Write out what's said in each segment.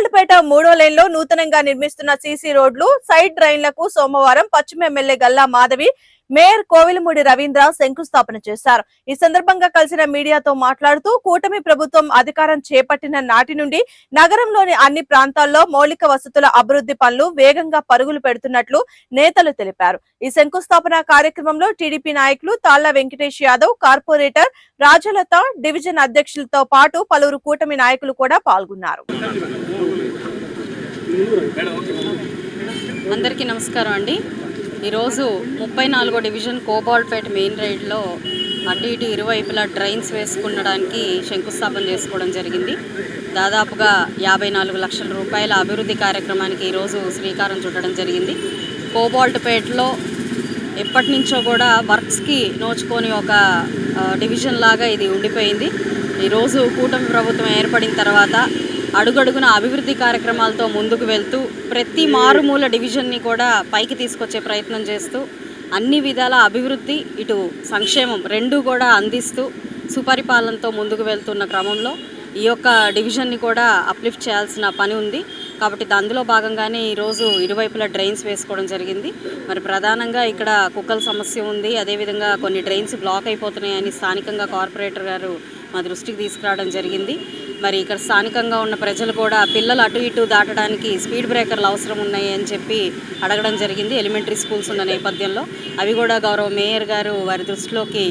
కోబాల్డ్పేట మూడో లైన్లో నూతనంగా నిర్మిస్తున్న సీసీ రోడ్లు సైడ్ డ్రైన్లకు సోమవారం పశ్చిమ ఎమ్మెల్యే గల్లా మాధవి మేయర్ కోవిలమూడి రవీంద్ర శంకుస్థాపన చేశారు. ఈ సందర్భంగా కలిసిన మీడియాతో మాట్లాడుతూ కూటమి ప్రభుత్వం అధికారం చేపట్టిన నాటి నుండి నగరంలోని అన్ని ప్రాంతాల్లో మౌలిక వసతుల అభివృద్ధి పనులు వేగంగా పరుగులు పెడుతున్నట్లు నేతలు తెలిపారు. ఈ శంకుస్థాపన కార్యక్రమంలో టీడీపీ నాయకులు తాళ్ళ వెంకటేష్ యాదవ్ కార్పొరేటర్ రాజలత డివిజన్ అధ్యక్షులతో పాటు పలువురు కూటమి నాయకులు కూడా పాల్గొన్నారు. అందరికీ నమస్కారం అండి. ఈరోజు ముప్పై నాలుగో డివిజన్ కోబాల్పేట మెయిన్ రైడ్లో అటు ఇటు ఇరువైపులా డ్రైన్స్ వేసుకునడానికి శంకుస్థాపన చేసుకోవడం జరిగింది. దాదాపుగా యాభై నాలుగు లక్షల రూపాయల అభివృద్ధి కార్యక్రమానికి ఈరోజు శ్రీకారం చుట్టడం జరిగింది. కోబాల్ట్పేటలో ఎప్పటి నుంచో కూడా వర్క్స్కి నోచుకొని ఒక డివిజన్ లాగా ఇది ఉండిపోయింది. ఈరోజు కూటమి ప్రభుత్వం ఏర్పడిన తర్వాత అడుగడుగున అభివృద్ధి కార్యక్రమాలతో ముందుకు వెళ్తూ ప్రతి మారుమూల డివిజన్ని కూడా పైకి తీసుకొచ్చే ప్రయత్నం చేస్తూ అన్ని విధాల అభివృద్ధి ఇటు సంక్షేమం రెండూ కూడా అందిస్తూ సుపరిపాలనతో ముందుకు వెళ్తున్న క్రమంలో ఈ యొక్క డివిజన్ని కూడా అప్లిఫ్ట్ చేయాల్సిన పని ఉంది. కాబట్టి అందులో భాగంగానే ఈరోజు ఇరువైపులా డ్రైన్స్ వేసుకోవడం జరిగింది. మరి ప్రధానంగా ఇక్కడ కుక్కల సమస్య ఉంది. అదేవిధంగా కొన్ని డ్రైన్స్ బ్లాక్ అయిపోతున్నాయని స్థానికంగా కార్పొరేటర్ గారు మా దృష్టికి తీసుకురావడం జరిగింది. మరి ఇక్కడ స్థానికంగా ఉన్న ప్రజలు కూడా పిల్లలు అటు ఇటు దాటడానికి స్పీడ్ బ్రేకర్లు అవసరం ఉన్నాయి అని చెప్పి అడగడం జరిగింది. ఎలిమెంటరీ స్కూల్స్ ఉన్న నేపథ్యంలో అవి కూడా గౌరవ మేయర్ గారు వారి దృష్టిలోకి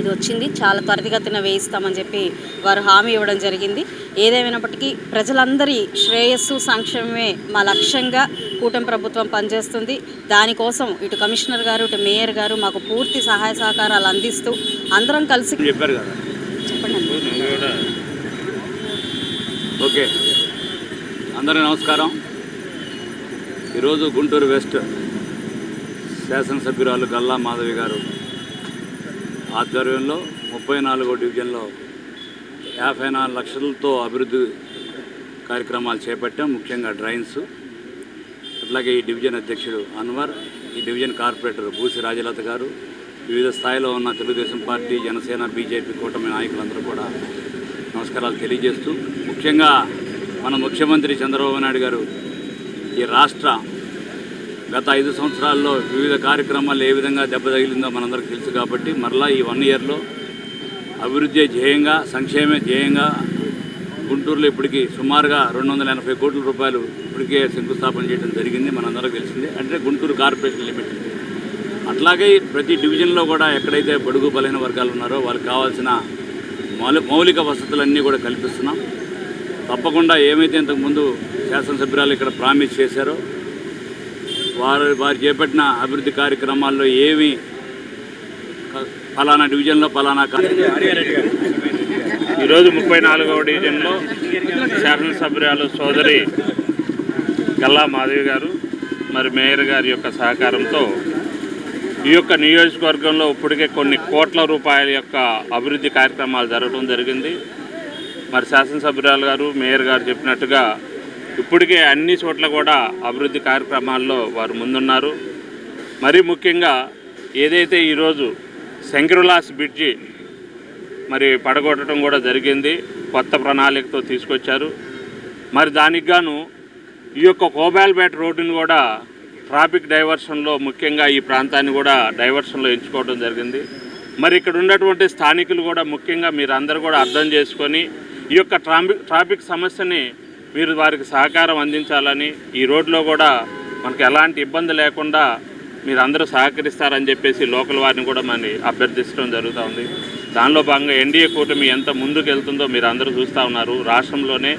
ఇది వచ్చింది. చాలా త్వరితగతిన వేయిస్తామని చెప్పి వారు హామీ ఇవ్వడం జరిగింది. ఏదేమైనప్పటికీ ప్రజలందరి శ్రేయస్సు సంక్షేమమే మా లక్ష్యంగా కూటమి ప్రభుత్వం పనిచేస్తుంది. దానికోసం ఇటు కమిషనర్ గారు ఇటు మేయర్ గారు మాకు పూర్తి సహాయ సహకారాలు అందిస్తూ అందరం కలిసి చెప్పారు కదా చెప్పండి అన్న. నువ్వు కూడా ఓకే. అందరికీ నమస్కారం. ఈరోజు గుంటూరు వెస్ట్ శాసనసభ్యురాలు గల్లా మాధవి గారు ఆధ్వర్యంలో ముప్పై నాలుగో డివిజన్లో యాభై నాలుగు లక్షలతో అభివృద్ధి కార్యక్రమాలు చేపట్టాం ముఖ్యంగా డ్రైన్స్. అట్లాగే ఈ డివిజన్ అధ్యక్షుడు అన్వర్ ఈ డివిజన్ కార్పొరేటర్ భూసి రాజలత గారు వివిధ స్థాయిలో ఉన్న తెలుగుదేశం పార్టీ జనసేన బీజేపీ కూటమి నాయకులందరూ కూడా నమస్కారాలు తెలియజేస్తూ ముఖ్యంగా మన ముఖ్యమంత్రి చంద్రబాబు నాయుడు గారు ఈ రాష్ట్ర గత ఐదు సంవత్సరాల్లో వివిధ కార్యక్రమాలు ఏ విధంగా దెబ్బ తగిలిందో మనందరికీ తెలుసు కాబట్టి మరలా ఈ వన్ ఇయర్లో అభివృద్ధి ధ్యేయంగా సంక్షేమే ధ్యేయంగా గుంటూరులో ఇప్పటికి సుమారుగా రెండు వందల ఎనభై కోట్ల రూపాయలు ఇప్పటికే శంకుస్థాపన చేయడం జరిగింది మనందరికీ తెలిసింది. అంటే గుంటూరు కార్పొరేషన్ లిమిటెడ్. అట్లాగే ప్రతి డివిజన్లో కూడా ఎక్కడైతే బడుగు బలైన వర్గాలు ఉన్నారో వాళ్ళకి కావాల్సిన మౌలిక వసతులన్నీ కూడా కల్పిస్తున్నాం. తప్పకుండా ఏమైతే ఇంతకుముందు శాసనసభ్యురాలు ఇక్కడ ప్రామిస్ చేశారో వారు వారు చేపట్టిన అభివృద్ధి కార్యక్రమాల్లో ఏమి ఫలానా డివిజన్లో ఫలానా ఈరోజు ముప్పై నాలుగవ డివిజన్లో శాసనసభ్యురాలు సోదరి గల్లా మాధవి గారు మరి మేయర్ గారి యొక్క సహకారంతో ఈ యొక్క నియోజకవర్గంలో ఇప్పటికే కొన్ని కోట్ల రూపాయల యొక్క అభివృద్ధి కార్యక్రమాలు జరగడం జరిగింది. మరి శాసనసభ్యురాలు గారు మేయర్ గారు చెప్పినట్టుగా ఇప్పటికే అన్ని చోట్ల కూడా అభివృద్ధి కార్యక్రమాల్లో వారు ముందున్నారు. మరి ముఖ్యంగా ఏదైతే ఈరోజు శంకరులాస్ బ్రిడ్జి మరి పడగొట్టడం కూడా జరిగింది కొత్త ప్రణాళికతో తీసుకొచ్చారు. మరి దానికి గాను ఈ యొక్క కోబాల్పేట రోడ్డుని కూడా ట్రాఫిక్ డైవర్షన్లో ముఖ్యంగా ఈ ప్రాంతాన్ని కూడా డైవర్షన్లో ఎంచుకోవడం జరిగింది. మరి ఇక్కడ ఉన్నటువంటి స్థానికులు కూడా ముఖ్యంగా మీరు అందరూ కూడా అర్థం చేసుకొని ఈ యొక్క ట్రాఫిక్ ట్రాఫిక్ సమస్యని మీరు వారికి సహకారం అందించాలని ఈ రోడ్లో కూడా మనకు ఎలాంటి ఇబ్బంది లేకుండా మీరు అందరూ సహకరిస్తారని చెప్పేసి లోకల్ వారిని కూడా మరి అభ్యర్థించడం జరుగుతూ ఉంది. దానిలో భాగంగా ఎన్డీఏ కూటమి ఎంత ముందుకు వెళ్తుందో మీరు అందరూ చూస్తూ ఉన్నారు. రాష్ట్రంలోనే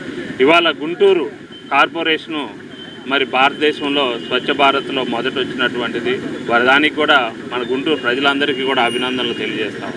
ఇవాళ గుంటూరు కార్పొరేషను మరి భారతదేశంలో స్వచ్ఛ భారత్లో మొదట వచ్చినటువంటిది. వారి దానికి కూడా మన గుంటూరు ప్రజలందరికీ కూడా అభినందనలు తెలియజేస్తాం